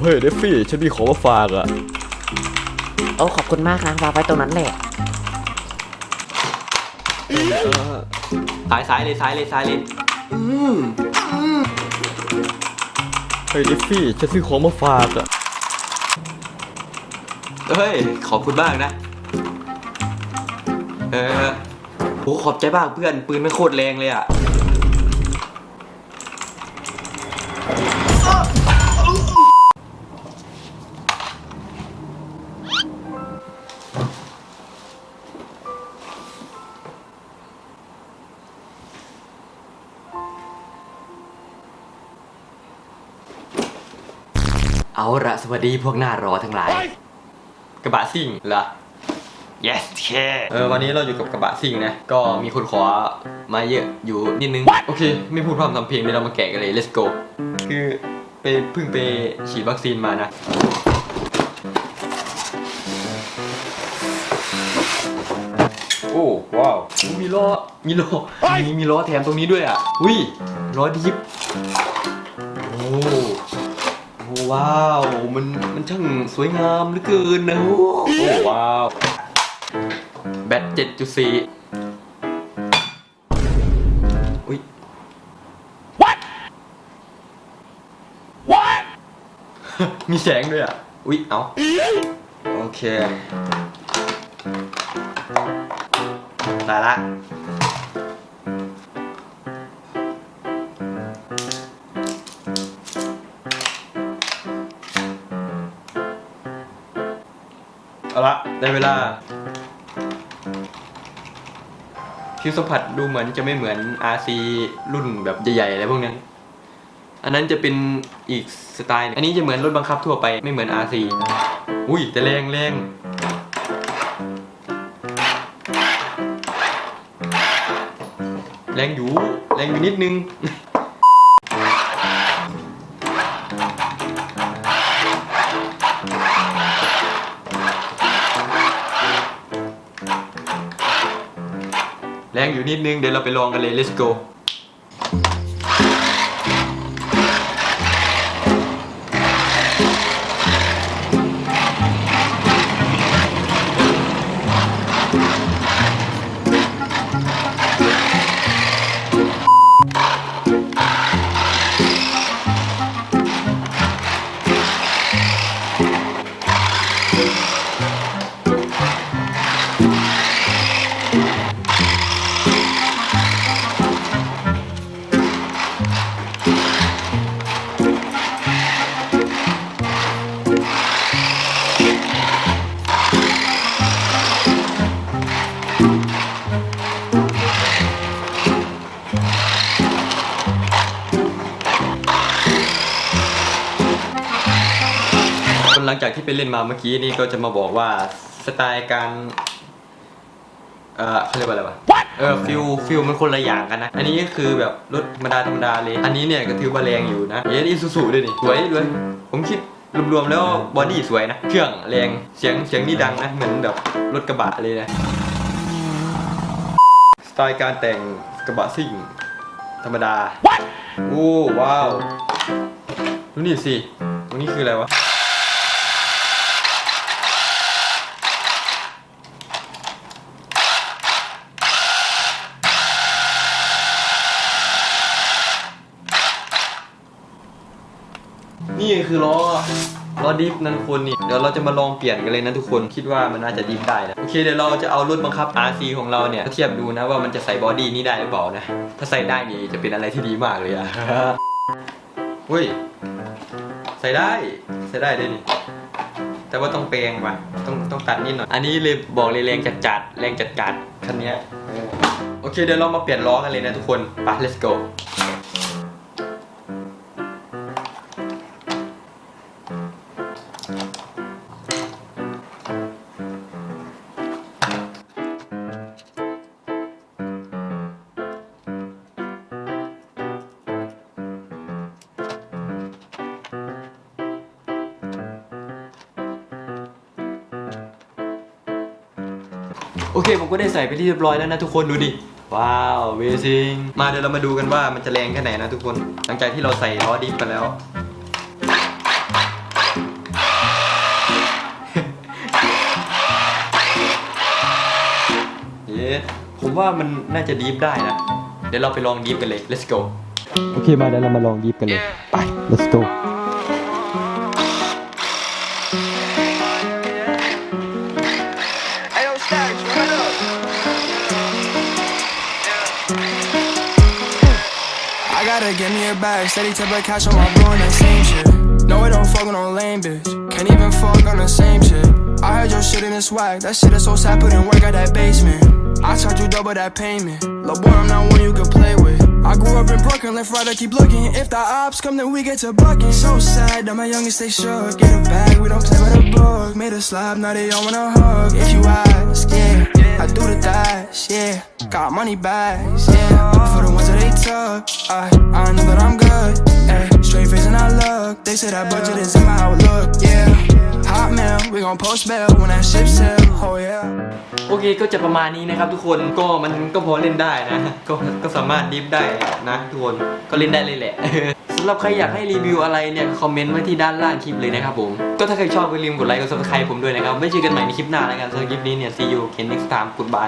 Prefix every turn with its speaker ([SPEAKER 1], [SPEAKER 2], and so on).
[SPEAKER 1] เฮ้ยเดฟฟี่ฉันมีของมาฝากอะ
[SPEAKER 2] โอ้ขอบคุณมากนะวางไว้ตรงนั้นแหละ
[SPEAKER 3] สายซ้ายเลยซ้ายเลยซ้ายเลย
[SPEAKER 1] เฮ้ยเดฟฟี่ฉันซื้อของมาฝากอะ
[SPEAKER 3] เฮ้ยขอบคุณมากนะ เออโหขอบใจมากเพื่อนปืนไม่โคตรแรงเลยอะ เอาละสวัสดีพวกหน้ารอทั้งหลาย กระบะซิ่งเหรอ yes เคเออวันนี้เราอยู่กับกระบะซิ่งนะ ก็มีคนขอมาเยอะอยู่นิดนึง โอเค ไม่พูดพร่ำทำเพลงเดี๋ยวเรามาแกะกันเลย let's go คือไปเพิ่งไปฉีดวัคซีนมานะโอ้ว้าวมีล้อมีล้อมีมีล้อแถมตรงนี้ด้วยอะอุ้ยล้อดิฟโอ้โอ้ ว้าว มันมันช่างสวยงามเหลือเกินนะโอ้ว้าว แบตเจ็ดจุดสี่อุ้ย What What มีแสงด้วยอะ อุ้ย เอาโอเคได้ละ เอาละได้เวลาผิวสัมผัสดูเหมือนจะไม่เหมือน RC รุ่นแบบใหญ่ๆอะไรพวกนั้น อันนั้นจะเป็นอีกสไตล์หนึ่งอันนี้จะเหมือนรถบังคับทั่วไปไม่เหมือน RC อุ้ยแต่แรงแรงแรงอยู่แรงอยู่นิดนึง แรงอยู่นิดนึงเดี๋ยวเราไปลองกันเลย let's go หลังจากที่ไปเล่นมาเมื่อกี้นี่ก็จะมาบอกว่าสไตล์การ เอ่อเขาเรียกว่าอะไรวะ เออฟิลฟิลมันคนละอย่างกันนะ อันนี้ก็คือแบบรถธรรมดาธรรมดาเลย อันนี้เนี่ยก็ถือว่าแรงอยู่นะเยอีซูซูด้วยนี่สวยด้วยผมคิดรวมๆแล้วบอดี้สวยนะ เครื่องแรงเสียงเสียงนี่ดังนะเหมือนแบบรถกระบะเลยนะสไตล์การแต่งกระบะซิ่งธรรมดา โอ้ว้าวดูนี่สิตรงนี้คืออะไรวะ นี่คือล้อล้อดิฟนั่นคนนี่เดี๋ยวเราจะมาลองเปลี่ยนกันเลยนะทุกคนคิดว่ามันน่าจะดิฟได้นะโอเคเดี๋ยวเราจะเอารถบังคับ RC ของเราเนี่ยเทียบดูนะว่ามันจะใส่บอดี้นี้ได้หรือเปล่านะถ้าใส่ได้นี่จะเป็นอะไรที่ดีมากเลยอะเฮ้ยใส่ได้ใส่ได้ด้วยนี่แต่ว่าต้องแปลงว่ะต้องต้องตัดนิดหน่อยอันนี้เลยบอกเลยแรงจัดจัดแรงจัดจัดคันนี้โอเคเดี๋ยวเรามาเปลี่ยนล้อกันเลยนะทุกคนไป let's go โอเคผมก็ได้ใส่ไปที่เรียบร้อยแล้วนะทุกคนดูดิ ว้าวเวซิงมาเดี๋ยวเรามาดูกันว่ามันจะแรงแค่ไหนนะทุกคน หลังจากที่เราใส่ล้อดิฟไปแล้ว เย้ผมว่ามันน่าจะดิฟได้นะ เดี๋ยวเราไปลองดิฟกันเลย let's go โอเคมาเดี๋ยวเรามาลองดิฟกันเลย ไป let's go
[SPEAKER 4] gotta get me a bag, steady tip of cash on my bro and that same shit. No, I don't fuck with no lame bitch. Can't even fuck on the same shit. I heard your shit in the swag. That shit is so sad, put in work at that basement. I charge you double that payment. Lil' boy, I'm not one you can play with. I grew up in Brooklyn, left right, I keep looking. If the ops come, then we get to bucking. So sad that my youngest stay shook. Get a bag, we don't play by the book. Made a slab, now they all wanna hug. If you ask, yeah, I do the dash, yeah. Got money bags, yeah. For the ones that they took, I, I know that I'm good, Ay, Straight face and I look. They say that budget is in my outlook, yeah. Hot mail, we gon' post bail when that ship sail, oh yeah.
[SPEAKER 3] โอเคก็จะประมาณนี้นะครับทุกคนก็มันก็พอเล่นได้นะ ก็ก็สามารถดิฟได้นะทุกคนก็เล่นได้เลยแหละ สำหรับใครอยากให้รีวิวอะไรเนี่ยคอมเมนต์ไว้ที่ด้านล่างคลิปเลยนะครับผม ก็ถ้าใครชอบก็ลืมกดไลค์กดซับสไครต์ผมด้วยนะครับไว้เจอกันใหม่ในคลิปหน้าแล้วกันสำหรับคลิปนี้เนี่ย see you again next time goodbye